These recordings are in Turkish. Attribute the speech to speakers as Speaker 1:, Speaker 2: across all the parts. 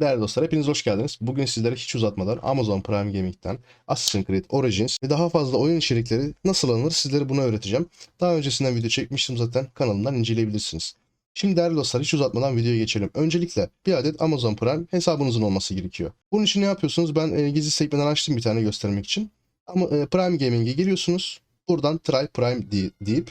Speaker 1: Değerli dostlar hepiniz hoş geldiniz. Bugün sizlere hiç uzatmadan Amazon Prime Gaming'den Assassin's Creed Origins ve daha fazla oyun içerikleri nasıl alınır sizlere bunu öğreteceğim. Daha öncesinden video çekmiştim zaten kanalımdan inceleyebilirsiniz. Şimdi değerli dostlar hiç uzatmadan videoya geçelim. Öncelikle bir adet Amazon Prime hesabınızın olması gerekiyor. Bunun için ne yapıyorsunuz? Ben e, gizli sekmeden açtım bir tane göstermek için. Ama e, Prime Gaming'e giriyorsunuz. Buradan Try Prime deyip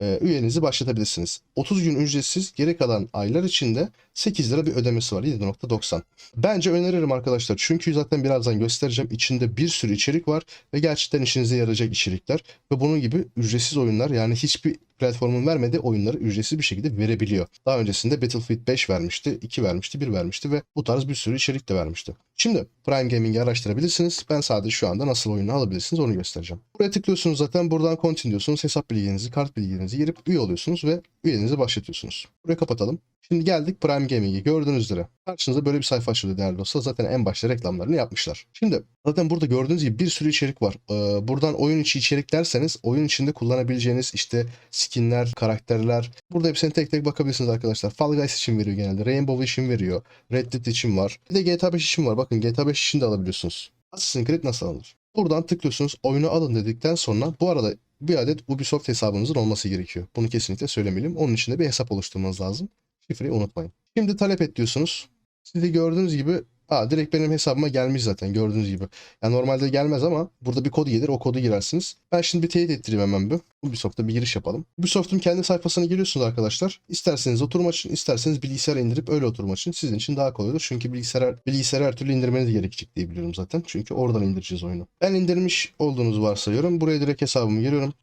Speaker 1: e, üyeliğinizi başlatabilirsiniz. 30 gün ücretsiz geri kalan aylar içinde 8 lira bir ödemesi var 7.90. Bence öneririm arkadaşlar çünkü zaten birazdan göstereceğim içinde bir sürü içerik var ve gerçekten işinize yarayacak içerikler ve bunun gibi ücretsiz oyunlar yani hiçbir platformun vermediği oyunları ücretsiz bir şekilde verebiliyor. Daha öncesinde Battlefield 5 vermişti, 2 vermişti, 1 vermişti ve bu tarz bir sürü içerik de vermişti. Şimdi Prime Gaming'i araştırabilirsiniz. Ben sadece şu anda nasıl oyunu alabilirsiniz onu göstereceğim. Buraya tıklıyorsunuz zaten buradan continue diyorsunuz. Hesap bilgilerinizi, kart bilgilerinizi girip üye oluyorsunuz ve üyeliğinizi başlatıyorsunuz. Burayı kapatalım. Şimdi geldik Prime Gaming'e. Gördüğünüz üzere. Karşınıza böyle bir sayfa açılıyor değerli dostlar. Zaten en başta reklamlarını yapmışlar. Şimdi zaten burada gördüğünüz gibi bir sürü içerik var. Ee, buradan oyun içi içerik derseniz oyun içinde kullanabileceğiniz işte skinler, karakterler. Burada hepsine tek tek bakabilirsiniz arkadaşlar. Fall Guys için veriyor genelde. Rainbow için veriyor. Red Dead için var. Bir de GTA 5 için var. Bakın GTA 5 için de alabiliyorsunuz. Assassin's Creed nasıl alınır? Buradan tıklıyorsunuz. Oyunu alın dedikten sonra bu arada bir adet Ubisoft hesabınızın olması gerekiyor. Bunu kesinlikle söylemeliyim. Onun için de bir hesap oluşturmanız lazım. Şifreyi unutmayın. Şimdi talep et diyorsunuz. Sizi gördüğünüz gibi Aa, direkt benim hesabıma gelmiş zaten gördüğünüz gibi. Yani normalde gelmez ama burada bir kod gelir o kodu girersiniz. Ben şimdi bir teyit ettireyim hemen bir. Ubisoft'ta bir giriş yapalım. Ubisoft'un kendi sayfasına giriyorsunuz arkadaşlar. İsterseniz oturma için, isterseniz bilgisayara indirip öyle oturma için sizin için daha kolay olur. Çünkü bilgisayar, bilgisayarı her türlü indirmeniz gerekecek diye biliyorum zaten. Çünkü oradan indireceğiz oyunu. Ben indirmiş olduğunuzu varsayıyorum. Buraya direkt hesabımı giriyorum.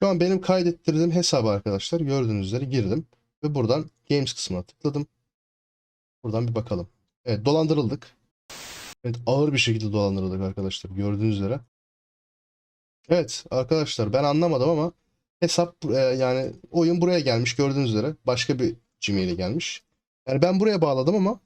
Speaker 1: Şu an benim kaydettirdiğim hesabı arkadaşlar gördüğünüz üzere girdim. Ve buradan Games kısmına tıkladım. Buradan bir bakalım. Evet dolandırıldık. Evet ağır bir şekilde dolandırıldık arkadaşlar gördüğünüz üzere. Evet arkadaşlar ben anlamadım ama hesap e, yani oyun buraya gelmiş gördüğünüz üzere. Başka bir Gmail'e gelmiş. Yani ben buraya bağladım ama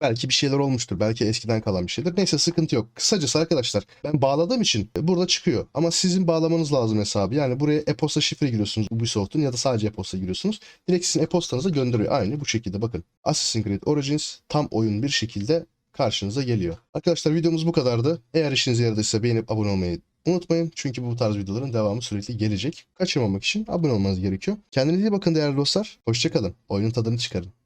Speaker 1: belki bir şeyler olmuştur. Belki eskiden kalan bir şeydir. Neyse sıkıntı yok. Kısacası arkadaşlar ben bağladığım için burada çıkıyor. Ama sizin bağlamanız lazım hesabı. Yani buraya e-posta şifre giriyorsunuz Ubisoft'un ya da sadece e-posta giriyorsunuz. Direkt sizin e-postanıza gönderiyor. Aynı bu şekilde bakın. Assassin's Creed Origins tam oyun bir şekilde karşınıza geliyor. Arkadaşlar videomuz bu kadardı. Eğer işinize yaradıysa beğenip abone olmayı unutmayın. Çünkü bu tarz videoların devamı sürekli gelecek. Kaçırmamak için abone olmanız gerekiyor. Kendinize iyi bakın değerli dostlar. Hoşçakalın. Oyunun tadını çıkarın.